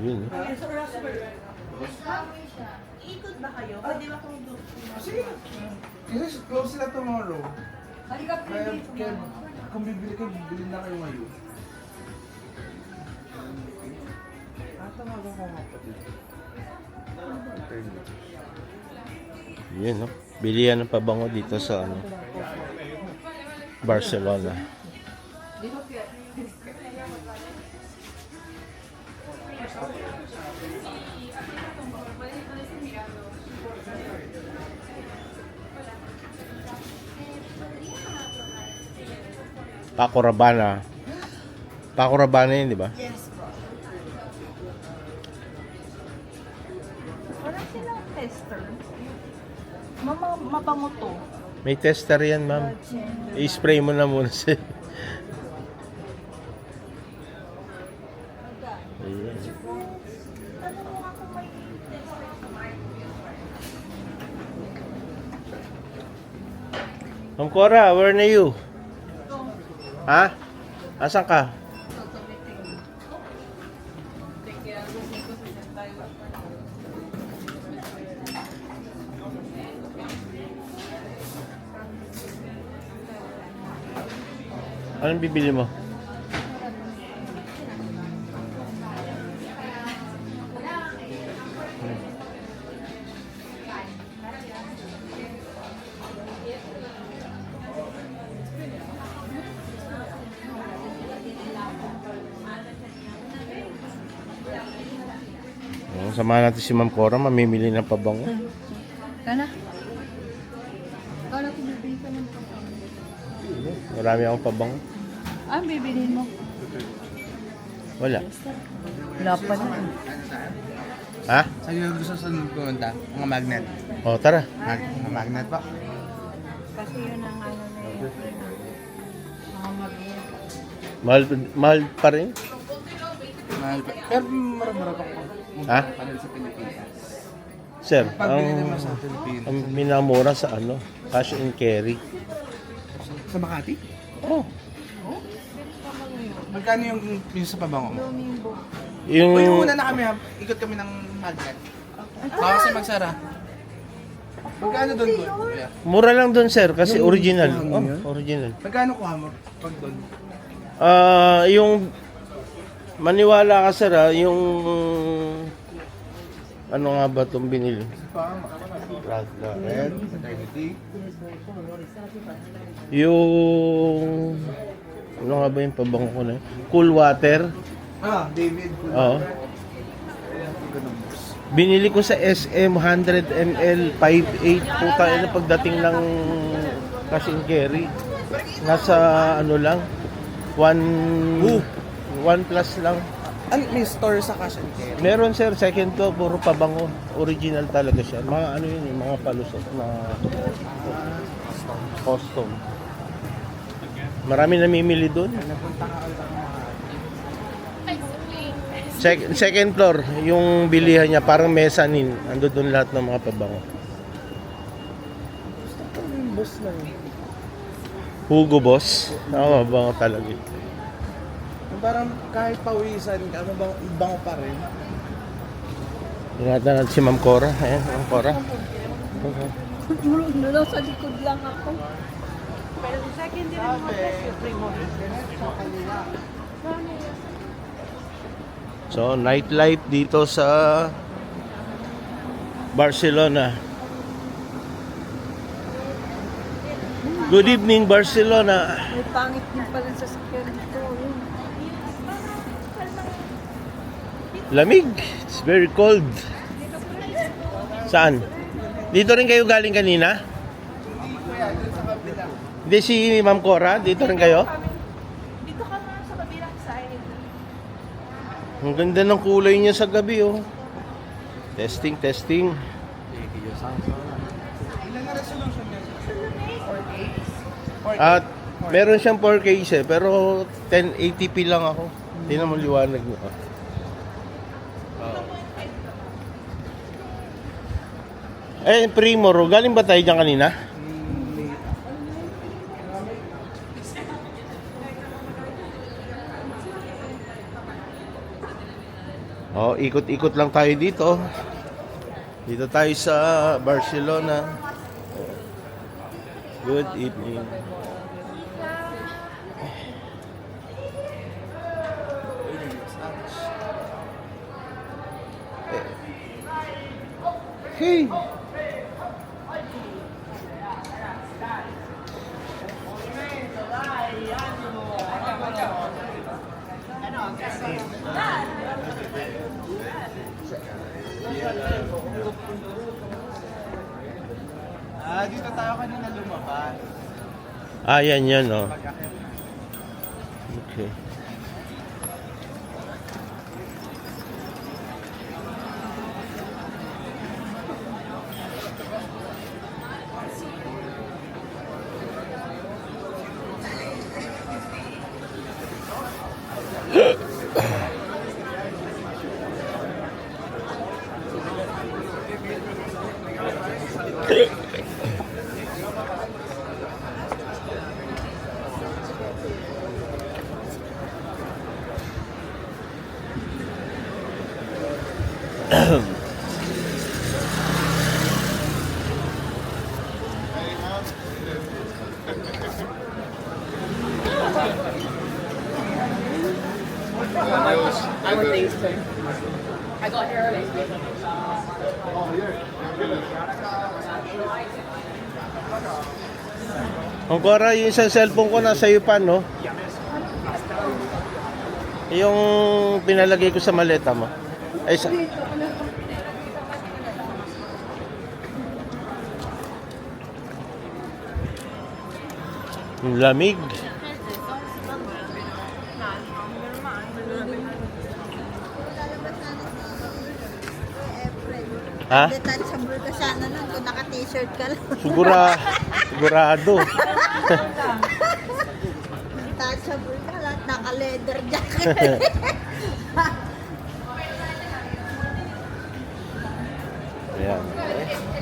Yun. eh. Okay, so raspberry. Ikot ba kayo? Pwede ba kung doon? Sige. Kasi close sila tomorrow. Kaya, kaya kung bibili kayo, bibili na kayo ngayon. Ah, tawagan ko nga pati. Yun, no? Bilihan ng pabango dito sa ano, Barcelona. Paco Rabanne. Paco Rabanne yun, di ba? Yes po. Wala silang tester. Mama, mabango to. May tester yan, ma'am. I-spray mo na muna siya. Ma'am Cora, where na you? Ha? Asan ka? Anong bibili mo? Samahan natin si Ma'am Cora, mamimili ng pabango. Kana? Kala ko bibili ka ng Marami akong pabango. Ah, bibilin mo? Wala. Wala pa na. Ha? Saan yung gusto sa pumunta? Mga magnet. O, tara. Mag mga magnet pa. Kasi yun ang ano na yun. Mga mag-iyan. Mahal, mahal pa rin. Mahal pa. Pero mura-mura pa ko. Ha? Panel sa Pilipinas. Sir, ang, sa Pilipinas. ang minamura sa ano, cash and carry. Sa Makati? Oh. Magkano yung, yung sa pabango mo? Yung, Uy, una na kami ha. Ikot kami ng magnet. Baka kasi magsara. Magkano doon? Kuya? mura lang doon sir, kasi Yung original. Oh, original. Magkano kuha mo pag doon? Ah, yung maniwala ka sir ah, yung ano nga ba itong binili? Prada Red. Eternity. Yung ano nga ba yung pabango ko na yun? Cool water. Ah, David. Oo. Binili ko sa SM 100 ml 5.8 puta ina pagdating ng cash and carry. Nasa ano lang 1 1 plus lang. Ano, may store sa cash and carry? Meron sir, second to, puro pabango. Original talaga siya. Mga ano yun, yung mga palusot na custom. Marami namimili doon. Napunta ka ulit ako mga Sec- second floor, yung bilihan niya, parang mezzanine. Ando doon lahat ng mga pabango. Yung boss eh. Hugo Boss. Oo, mabango talaga. Parang kahit pawisan ka, ano bang bango pa rin. Ingatan natin si Ma'am Cora. Ayan, Ma'am Cora. Nulo sa likod lang ako. Pero sa akin din ang mga presyo. Primo. So, nightlife dito sa Barcelona. Good evening, Barcelona. May pangit din pala sa sakyan dito. Lamig. It's very cold. Saan? Dito rin kayo galing kanina? Hindi si Ma'am Cora, dito rin kayo? Dito ka na sa kabilang side. Ang ganda ng kulay niya sa gabi, oh. Testing, testing. Ilan na resolution niya? At meron siyang 4K eh, pero 1080p lang ako. Tingnan mo liwanag niya. Eh, Primoro, galing ba tayo dyan kanina? Oh, ikot-ikot lang tayo dito. Dito tayo sa Barcelona. Good evening. Hey. Ah, dito tayo kanina lumabas. Ah, yan yan, oh. Okay. I would think so. I got here early. Ang Cora, yung isang cellphone ko nasa iyo pa, no? Yung pinalagay ko sa maleta mo. Ay, sa... Lamig. Ha? Detachable ka sana nun kung naka-t-shirt ka lang. Sigura, sigurado. Detachable ka lang, naka-leather jacket. Ayan. Yeah.